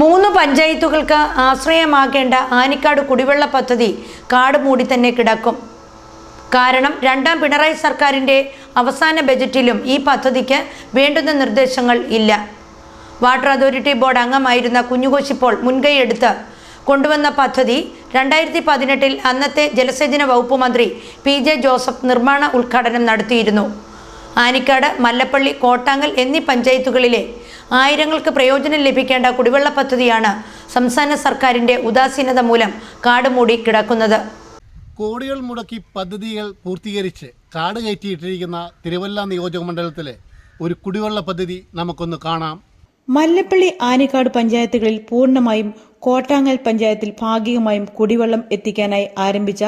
മൂന്ന് പഞ്ചായത്തുകൾക്ക് ആശ്രയമാകേണ്ട ആനിക്കാട് കുടിവെള്ള പദ്ധതി കാട് മൂടി തന്നെ കിടക്കും. കാരണം രണ്ടാം പിണറായി സർക്കാരിന്റെ അവസാന ബജറ്റിലും ഈ പദ്ധതിക്ക് വേണ്ടുന്ന നിർദ്ദേശങ്ങൾ ഇല്ല. വാട്ടർ അതോറിറ്റി ബോർഡ് അംഗമായിരുന്ന കുഞ്ഞുകോശിപ്പോൾ മുൻകൈയെടുത്ത് കൊണ്ടുവന്ന പദ്ധതി രണ്ടായിരത്തി പതിനെട്ടിൽ അന്നത്തെ ജലസേചന വകുപ്പ് മന്ത്രി പി ജെ ജോസഫ് നിർമ്മാണ ഉദ്ഘാടനം നടത്തിയിരുന്നു. ആനിക്കാട് മല്ലപ്പള്ളി കോട്ടാങ്ങൽ എന്നീ പഞ്ചായത്തുകളിലെ ആയിരങ്ങൾക്ക് പ്രയോജനം ലഭിക്കേണ്ട കുടിവെള്ള പദ്ധതിയാണ് സംസ്ഥാന സർക്കാരിന്റെ ഉദാസീനത മൂലം കാട് മൂടി കിടക്കുന്നത്. കോടികൾ മുടക്കി പദ്ധതികൾ പൂർത്തീകരിച്ച് കാട് കയറ്റിയിട്ടിരിക്കുന്ന തിരുവല്ല നിയോജക മണ്ഡലത്തിലെ ഒരു കുടിവെള്ള പദ്ധതി നമുക്കൊന്ന് കാണാം. മല്ലപ്പള്ളി ആനിക്കാട് പഞ്ചായത്തുകളിൽ പൂർണമായും കോട്ടാങ്ങൽ പഞ്ചായത്തിൽ ഭാഗികമായും കുടിവെള്ളം എത്തിക്കാനായി ആരംഭിച്ച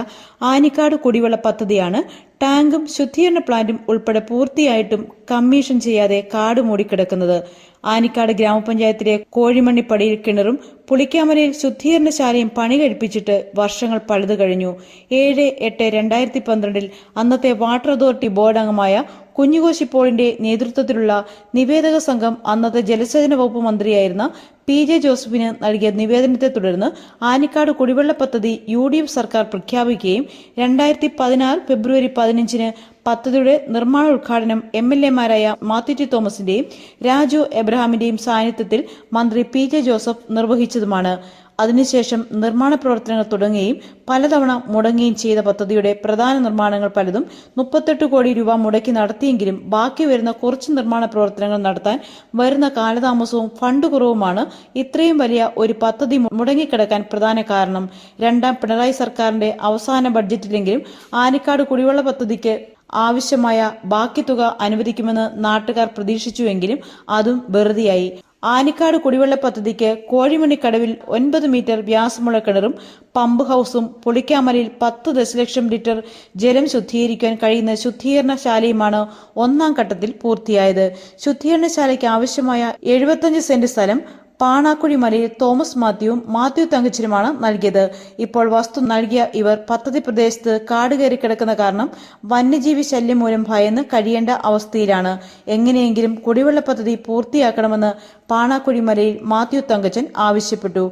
ആനിക്കാട് കുടിവെള്ള പദ്ധതിയാണ് ടാങ്കും ശുദ്ധീകരണ പ്ലാന്റും ഉൾപ്പെടെ പൂർത്തിയായിട്ടും കമ്മീഷൻ ചെയ്യാതെ കാട് മൂടിക്കിടക്കുന്നത്. ആനിക്കാട് ഗ്രാമപഞ്ചായത്തിലെ കോഴിമണ്ണിപ്പടിയിൽ കിണറും പുളിക്കാമലയിൽ ശുദ്ധീകരണശാലയും പണി കഴിപ്പിച്ചിട്ട് വർഷങ്ങൾ പഴുതു കഴിഞ്ഞു. ഏഴ് എട്ട് രണ്ടായിരത്തി പന്ത്രണ്ടിൽ അന്നത്തെ വാട്ടർ അതോറിറ്റി ബോർഡ് അംഗമായ കുഞ്ഞുകോശിപ്പോളിന്റെ നേതൃത്വത്തിലുള്ള നിവേദക സംഘം അന്നത്തെ ജലസേചന വകുപ്പ് മന്ത്രിയായിരുന്ന പി ജെ ജോസഫിന് നൽകിയ നിവേദനത്തെ തുടർന്ന് ആനിക്കാട് കുടിവെള്ള പദ്ധതി യു ഡി എഫ് സർക്കാർ പ്രഖ്യാപിക്കുകയും രണ്ടായിരത്തി പതിനാറ് ഫെബ്രുവരി പതിനഞ്ചിന് പദ്ധതിയുടെ നിർമ്മാണ ഉദ്ഘാടനം എം എൽ എമാരായ മാത്യു തോമസിന്റെയും രാജു എബ്രഹാമിന്റെയും സാന്നിധ്യത്തിൽ മന്ത്രി പി ജെ ജോസഫ് നിർവഹിച്ചതുമാണ്. അതിനുശേഷം നിർമ്മാണ പ്രവർത്തനങ്ങൾ തുടങ്ങുകയും പലതവണ മുടങ്ങുകയും ചെയ്ത പദ്ധതിയുടെ പ്രധാന നിർമ്മാണങ്ങൾ പലതും മുപ്പത്തെട്ട് കോടി രൂപ മുടക്കി നടത്തിയെങ്കിലും ബാക്കി വരുന്ന കുറച്ച് നിർമ്മാണ പ്രവർത്തനങ്ങൾ നടത്താൻ വരുന്ന കാലതാമസവും ഫണ്ട് കുറവുമാണ് ഇത്രയും വലിയ ഒരു പദ്ധതി മുടങ്ങിക്കിടക്കാൻ പ്രധാന കാരണം. രണ്ടാം പിണറായി സർക്കാരിന്റെ അവസാന ബഡ്ജറ്റിലെങ്കിലും ആനിക്കാട് കുടിവെള്ള പദ്ധതിക്ക് ആവശ്യമായ ബാക്കി തുക അനുവദിക്കുമെന്ന് നാട്ടുകാർ പ്രതീക്ഷിച്ചുവെങ്കിലും അതും വെറുതെയായി. ആനിക്കാട് കുടിവെള്ള പദ്ധതിക്ക് കോഴിമണിക്കടവിൽ ഒൻപത് മീറ്റർ വ്യാസമുള്ള കിണറും പമ്പ് ഹൗസും പുളിക്കാമലയിൽ പത്ത് ദശലക്ഷം ലിറ്റർ ജലം ശുദ്ധീകരിക്കാൻ കഴിയുന്ന ശുദ്ധീകരണശാലയുമാണ് ഒന്നാം ഘട്ടത്തിൽ പൂർത്തിയായത്. ശുദ്ധീകരണശാലയ്ക്ക് ആവശ്യമായ എഴുപത്തഞ്ച് സെന്റ് സ്ഥലം പാണാക്കുഴി മലയിൽ തോമസ് മാത്യുവും മാത്യു തങ്കച്ചിനുമാണ് നൽകിയത്. ഇപ്പോൾ വസ്തു നൽകിയ ഇവർ പദ്ധതി പ്രദേശത്ത് കാട് കയറി കിടക്കുന്ന കാരണം വന്യജീവി ശല്യം മൂലം ഭയന്ന് കഴിയേണ്ട അവസ്ഥയിലാണ്. എങ്ങനെയെങ്കിലും കുടിവെള്ള പദ്ധതി പൂർത്തിയാക്കണമെന്ന് പാണാക്കുഴി മലയിൽ മാത്യു തങ്കച്ചൻ ആവശ്യപ്പെട്ടു.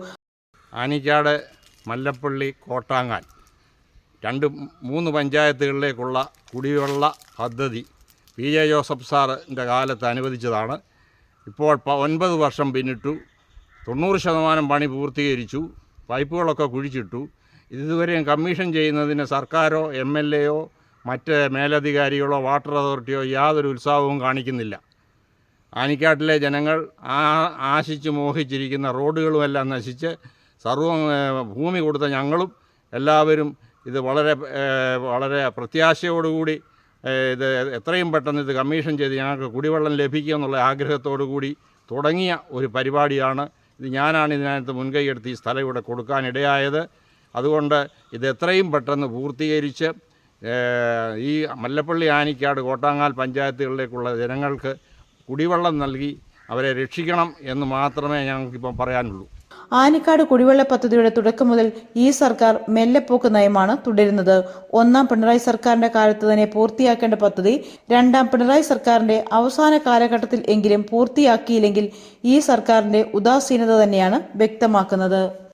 ആനിക്കാട് മല്ലപ്പള്ളി കോട്ടാങ്ങാൻ രണ്ട് മൂന്ന് പഞ്ചായത്തുകളിലേക്കുള്ള കുടിവെള്ള പദ്ധതി പി ജെ ജോസഫ് സാറിന്റെ കാലത്ത് അനുവദിച്ചതാണ്. ഇപ്പോൾ ഒൻപത് വർഷം പിന്നിട്ടു തൊണ്ണൂറ് ശതമാനം പണി പൂർത്തീകരിച്ചു പൈപ്പുകളൊക്കെ കുഴിച്ചിട്ടു. ഇതുവരെയും കമ്മീഷൻ ചെയ്യുന്നതിന് സർക്കാരോ എം എൽ എയോ മറ്റ് മേലധികാരികളോ വാട്ടർ അതോറിറ്റിയോ യാതൊരു ഉത്സാഹവും കാണിക്കുന്നില്ല. ആനിക്കാട്ടിലെ ജനങ്ങൾ ആ ആശിച്ച് മോഹിച്ചിരിക്കുന്ന റോഡുകളുമെല്ലാം നശിച്ച് സർവ ഭൂമി കൊടുത്ത ഞങ്ങളും എല്ലാവരും ഇത് വളരെ വളരെ പ്രത്യാശയോടുകൂടി ഇത് എത്രയും പെട്ടെന്ന് ഇത് കമ്മീഷൻ ചെയ്ത് ഞങ്ങൾക്ക് കുടിവെള്ളം ലഭിക്കുക എന്നുള്ള ആഗ്രഹത്തോടു കൂടി തുടങ്ങിയ ഒരു പരിപാടിയാണ് ഇത് ഞാനാണ് ഇതിനകത്ത് മുൻകൈയെടുത്ത് ഈ സ്ഥലം ഇവിടെ കൊടുക്കാനിടയായത് അതുകൊണ്ട് ഇത് എത്രയും പെട്ടെന്ന് പൂർത്തീകരിച്ച് ഈ മല്ലപ്പള്ളി ആനിക്കാട് കോട്ടാങ്ങാൽ പഞ്ചായത്തുകളിലേക്കുള്ള ജനങ്ങൾക്ക് കുടിവെള്ളം നൽകി അവരെ രക്ഷിക്കണം എന്ന് മാത്രമേ ഞങ്ങൾക്കിപ്പം പറയാനുള്ളൂ. ആനിക്കാട് കുടിവെള്ള പദ്ധതിയുടെ തുടക്കം മുതൽ ഈ സർക്കാർ മെല്ലെപ്പോക്ക് നയമാണ് തുടരുന്നത്. ഒന്നാം പിണറായി സർക്കാരിന്റെ കാലത്ത് തന്നെ പൂർത്തിയാക്കേണ്ട പദ്ധതി രണ്ടാം പിണറായി സർക്കാരിന്റെ അവസാന കാലഘട്ടത്തിൽ എങ്കിലും പൂർത്തിയാക്കിയില്ലെങ്കിൽ ഈ സർക്കാരിന്റെ ഉദാസീനത തന്നെയാണ് വ്യക്തമാക്കുന്നത്.